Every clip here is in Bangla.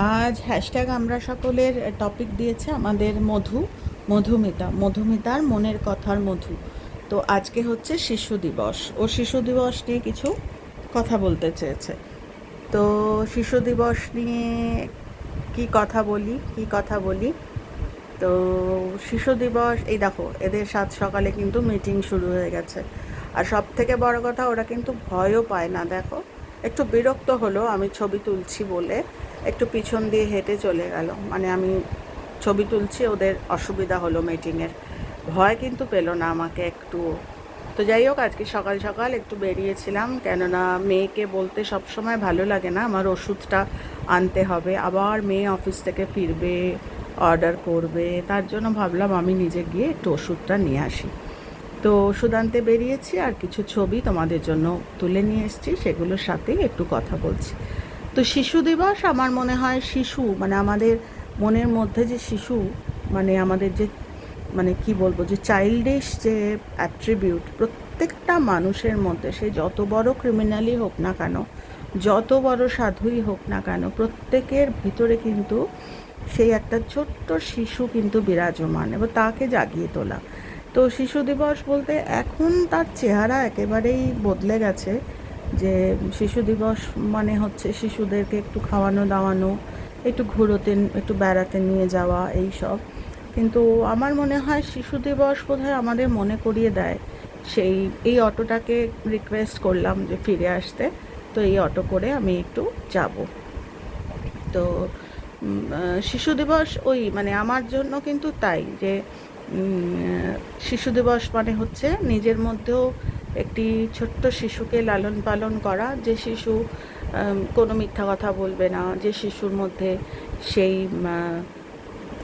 আজ হ্যাশট্যাগ আমরা সকলের টপিক দিয়েছে আমাদের মধু, মধুমিতা, মধুমিতার মনের কথার মধু। তো আজকে হচ্ছে শিশু দিবস। ও শিশু দিবস নিয়ে কিছু কথা বলতে চেয়েছে। তো শিশু দিবস নিয়ে কি কথা বলি, কি কথা বলি? তো শিশু দিবস, এই দেখো, এদের সাত সকালে কিন্তু মিটিং শুরু হয়ে গেছে। আর সব থেকে বড় কথা, ওরা কিন্তু ভয়ও পায় না, দেখো। একটু বিরক্ত হলো, আমি ছবি তুলছি বলে একটু পিছন দিয়ে হেঁটে চলে গেল। মানে আমি ছবি তুলছি, ওদের অসুবিধা হলো মিটিংয়ের ভয় কিন্তু পেল না আমাকে একটু। তো যাই হোক, আজকে সকাল সকাল একটু বেরিয়েছিলাম, কেননা মেয়েকে বলতে সবসময় ভালো লাগে না, আমার ওষুধটা আনতে হবে। আবার মেয়ে অফিস থেকে ফিরবে অর্ডার করবে, তার জন্য ভাবলাম আমি নিজে গিয়ে একটু ওষুধটা নিয়ে আসি। তো আনতে বেরিয়েছি আর কিছু ছবি তোমাদের জন্য তুলে নিয়ে এসেছি, সেগুলোর সাথেই একটু কথা বলছি। তো শিশু দিবস আমার মনে হয় শিশু মানে আমাদের মনের মধ্যে যে শিশু মানে আমাদের যে মানে কি বলব, যে চাইল্ডিশ যে অ্যাট্রিবিউট প্রত্যেকটা মানুষের মধ্যে, সে যত বড় ক্রিমিনালই হোক না কেন, যত বড় সাধুই হোক না কেন, প্রত্যেকের ভিতরে কিন্তু সেই একটা ছোট্ট শিশু কিন্তু বিরাজমান এবং তাকে জাগিয়ে তোলা। তো শিশু দিবস বলতে এখন তার চেহারা একেবারেই বদলে গেছে যে শিশু দিবস মানে হচ্ছে শিশুদেরকে একটু খাওয়ানো দাওয়ানো, একটু ঘুরোতে, একটু বেড়াতে নিয়ে যাওয়া, এই সব। কিন্তু আমার মনে হয় শিশু দিবস বোধহয় আমাদের মনে করিয়ে দেয় সেই, এই অটোটাকে রিকোয়েস্ট করলাম যে ফিরে আসতে। তো এই অটো করে আমি একটু যাব। তো শিশু দিবস ওই মানে আমার জন্য কিন্তু তাই যে শিশু দিবস মানে হচ্ছে নিজের মধ্যেও একটি ছোট্ট শিশুকে লালন পালন করা। যে শিশু কোনো মিথ্যা কথা বলবে না। যে শিশুর মধ্যে সেই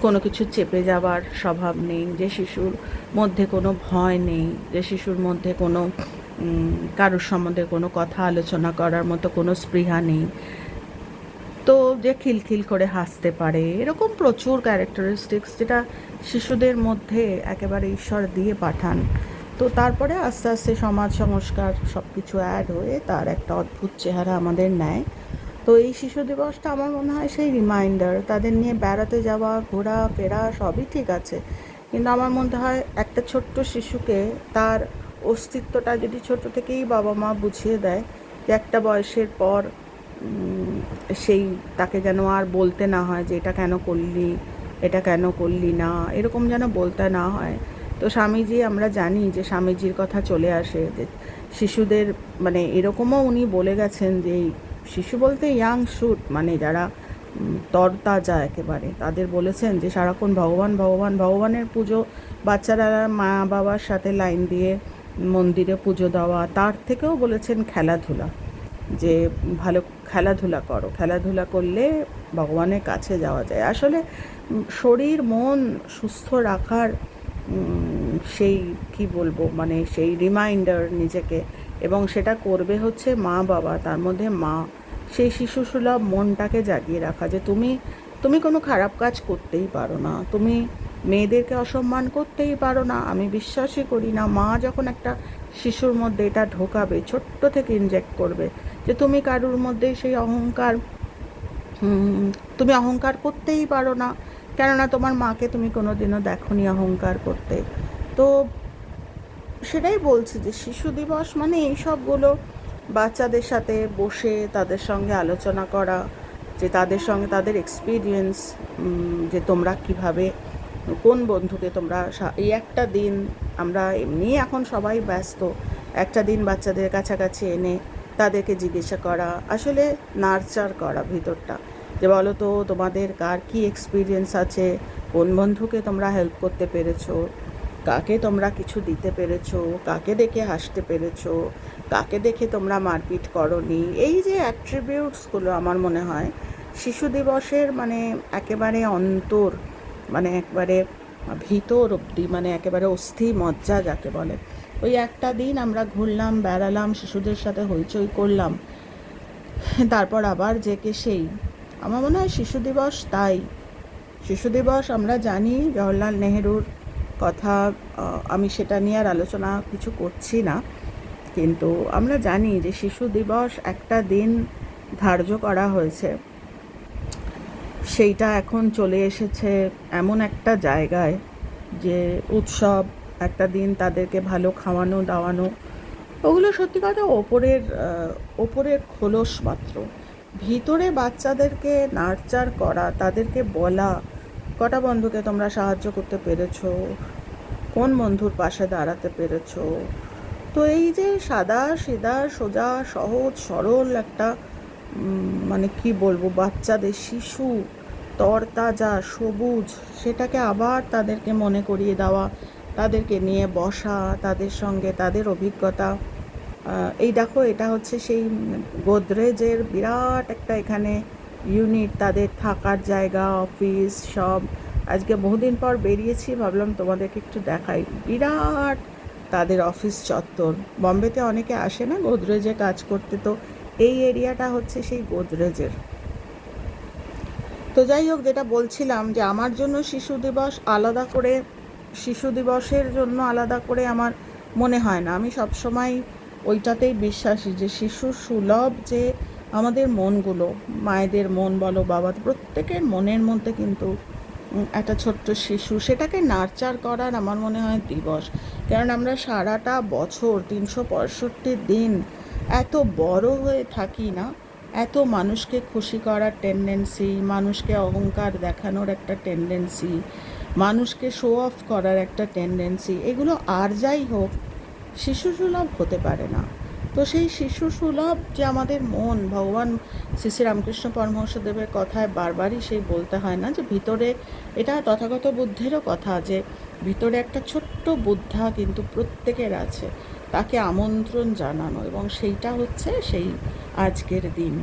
কোনো কিছু চেপে যাওয়ার স্বভাব নেই। যে শিশুর মধ্যে কোনো ভয় নেই। যে শিশুর মধ্যে কোনো কারোর সম্বন্ধে কোনো কথা আলোচনা করার মতো কোনো স্পৃহা নেই। তো যে খিলখিল করে হাসতে পারে, এরকম প্রচুর ক্যারেক্টারিস্টিক্স যেটা শিশুদের মধ্যে একেবারে ঈশ্বর দিয়ে পাঠান। তো তারপরে আস্তে আস্তে সমাজ সংস্কার সব কিছু অ্যাড হয়ে তার একটা অদ্ভুত চেহারা আমাদের নেয়। তো এই শিশু দিবসটা আমার মনে হয় সেই রিমাইন্ডার তাদের নিয়ে বেড়াতে যাওয়া, ঘোরা, ফেরা সবই ঠিক আছে। কিন্তু আমার মনে হয় একটা ছোট্ট শিশুকে তার অস্তিত্বটা যদি ছোট থেকেই বাবা মা বুঝিয়ে দেয় যে একটা বয়সের পর সেই তাকে যেন আর বলতে না হয় যে এটা কেন করলি, এটা কেন করলি না, এরকম যেন বলতে না হয়। তো স্বামীজি, আমরা জানি যে স্বামীজির কথা চলে আসে যে শিশুদের মানে এরকমও উনি বলে গেছেন যে শিশু বলতে ইয়াং শুট মানে যারা তরতাজা একেবারে, তাদের বলেছেন যে সারাক্ষণ ভগবান ভগবান, ভগবানের পুজো, বাচ্চারা মা বাবার সাথে লাইন দিয়ে মন্দিরে পুজো দেওয়া, তার থেকেও বলেছেন খেলাধুলা, যে ভালো খেলাধুলা করো। খেলাধুলা করলে ভগবানের কাছে যাওয়া যায়। আসলে শরীর, মন সুস্থ রাখার সেই কি বলব মানে সেই রিমাইন্ডার নিজেকে। এবং সেটা করবে হচ্ছে মা বাবা, তার মধ্যে মা। সেই শিশু সুলভ মনটাকে জাগিয়ে রাখা যে তুমি তুমি কোনো খারাপ কাজ করতেই পারো না। তুমি মেয়েদেরকে অসম্মান করতেই পারো না। আমি বিশ্বাসই করি না। মা যখন একটা শিশুর মধ্যে এটা ঢোকাবে, ছোট্ট থেকে ইনজেক্ট করবে যে তুমি কারুর মধ্যে সেই অহংকার তুমি অহংকার করতেই পারো না। কেননা তোমার মাকে তুমি কোনো কোনোদিনও দেখোনি অহংকার করতে। তো সেটাই বলছি যে শিশু দিবস মানে এই সবগুলো বাচ্চাদের সাথে বসে তাদের সঙ্গে আলোচনা করা, যে তাদের সঙ্গে তাদের এক্সপিরিয়েন্স যে তোমরা কীভাবে, কোন বন্ধুকে তোমরা এই একটা দিন আমরা এমনি এখন সবাই ব্যস্ত, একটা দিন বাচ্চাদের কাছাকাছি এনে তাদেরকে জিজ্ঞাসা করা, আসলে নার্চার করা ভিতরটা। যে বলো তো, তোমাদের কার কি এক্সপিরিয়েন্স আছে? কোন বন্ধুকে তোমরা হেল্প করতে পেরেছ? কাকে তোমরা কিছু দিতে পেরেছ? কাকে দেখে হাসতে পেরেছ? কাকে দেখে তোমরা মারপিট করনি? এই যে অ্যাট্রিবিউটসগুলো আমার মনে হয়, শিশু দিবসের মানে একেবারে অন্তর মানে একবারে ভিতর অবধি মানে একেবারে অস্থি মজ্জা যাকে বলে ওই একটা দিন আমরা ঘুরলাম, বেড়ালাম, শিশুদের সাথে হইচই করলাম। তারপর আবার কে সেই। আমার মনে হয় শিশু দিবস তাই। শিশু দিবস আমরা জানি, জওহরলাল নেহেরুর কথা আমি সেটা নিয়ে আর আলোচনা কিছু করছি না। কিন্তু আমরা জানি যে শিশু দিবস একটা দিন ধার্য করা হয়েছে। সেইটা এখন চলে এসেছে এমন একটা জায়গায় যে উৎসব একটা দিন তাদেরকে ভালো খাওয়ানো, দাওয়ানো, ওগুলো সত্যি কথা ওপরের ওপরের খোলস মাত্র। ভিতরে বাচ্চাদেরকে নার্চার করা, তাদেরকে বলা, কটা বন্ধুকে তোমরা সাহায্য করতে পেরেছ? কোন বন্ধুর পাশে দাঁড়াতে পেরেছ? তো এই যে সাদা, সিদা, সোজা, সহজ, সরল একটা মানে কি বলব, বাচ্চাদের শিশু, তরতাজা, সবুজ, সেটাকে আবার তাদেরকে মনে করিয়ে দেওয়া তাদেরকে নিয়ে বসা, তাদের সঙ্গে তাদের অভিজ্ঞতা। এই দেখো, এটা হচ্ছে সেই গোদরেজের বিরাট একটা এখানে ইউনিট তাদের থাকার জায়গা অফিস সব। আজকে বহুদিন পর বেরিয়েছি, ভাবলাম তোমাদেরকে একটু দেখাই। বিরাট তাদের অফিস চত্বর। বম্বেতে অনেকে আসে না গোদরেজে কাজ করতে, তো এই এরিয়াটা হচ্ছে সেই গোদরেজের। তো যাই হোক, যেটা বলছিলাম যে আমার জন্য শিশু দিবস আলাদা করে শিশু দিবসের জন্য আলাদা করে আমার মনে হয় না। আমি সবসময় ওইটাতেই বিশ্বাসী যে শিশু সুলভ যে আমাদের মনগুলো, মায়েদের মন বলো বাবা প্রত্যেকের মনের মধ্যে কিন্তু একটা ছোট্ট শিশু, সেটাকে নার্চার করার আমার মনে হয় দিবস। কারণ আমরা সারাটা বছর, তিনশো পঁয়ষট্টি দিন এত বড় হয়ে থাকি না, এত মানুষকে খুশি করার টেন্ডেন্সি মানুষকে অহংকার দেখানোর একটা টেন্ডেন্সি মানুষকে শো অফ করার একটা টেন্ডেন্সি এগুলো আর যাই হোক, শিশু সুলভ হতে পারে না। তো সেই শিশু সুলভ যে আমাদের মন, ভগবান শ্রী শ্রী রামকৃষ্ণ পরমহংসদেবের কথায় বারবারই সেই বলতে হয় না যে ভিতরে, এটা তথাগত বুদ্ধেরও কথা যে ভিতরে একটা ছোট্ট বুদ্ধা কিন্তু প্রত্যেকের আছে, তাকে আমন্ত্রণ জানানো এবং সেইটা হচ্ছে সেই আজকের দিন।